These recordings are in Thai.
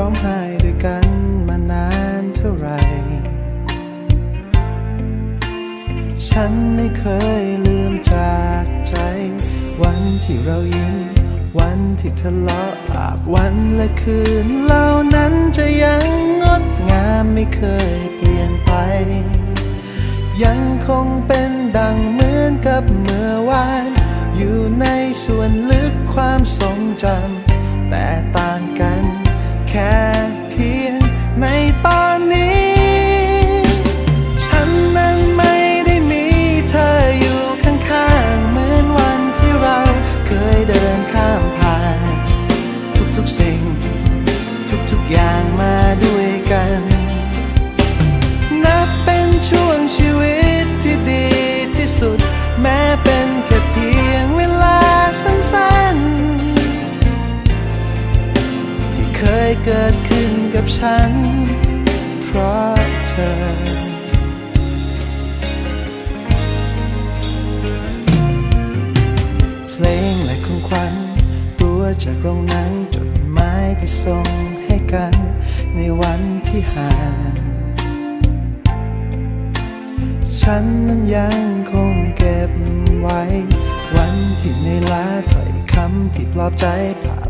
ร้องไห้ด้วยกันมานานเท่าไร ฉันไม่เคยลืมจากใจ วันที่เรายิ้ม วันที่ทะเลาะอาบวันและคืนเหล่านั้นจะยังงดงามไม่เคย เกิดขึ้นกับฉัน เพราะเธอ เพลงและของขวัญตัวจากโรงหนังจดหมายที่ส่งให้กัน ในวันที่ห่างฉันนั้นยังคงเก็บไว้ วันที่ในล้าถ้อยคำที่ปลอบใจภา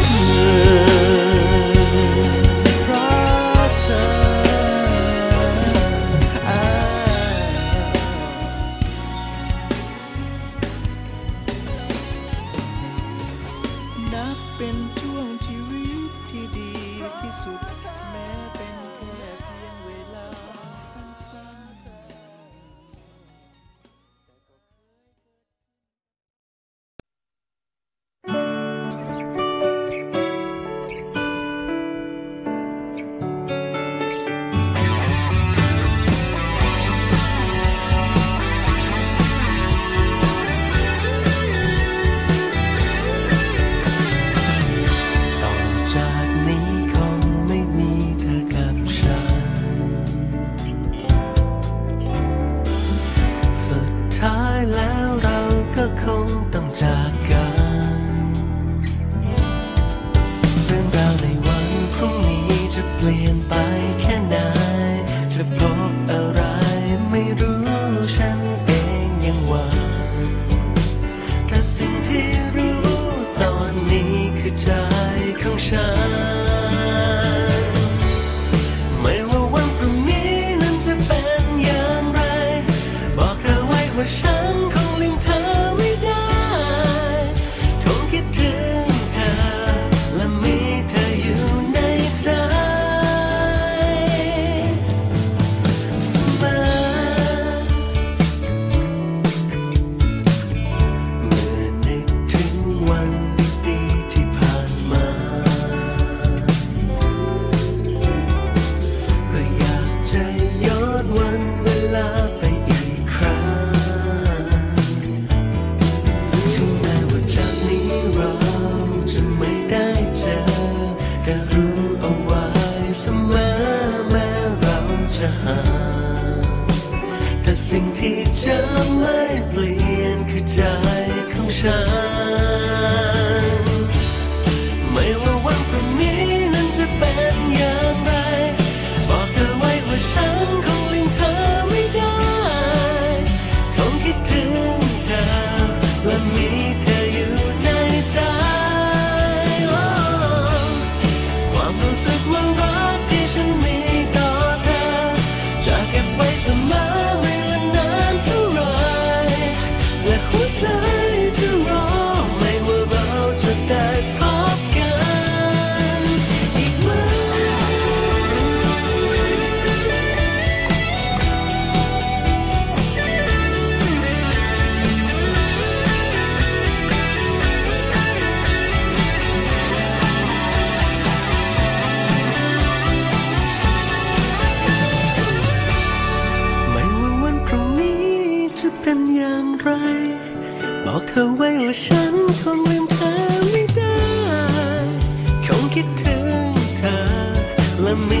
เธอไว้ว่าฉันคงลืมเธอไม่ได้ คงคิดถึงเธอและมี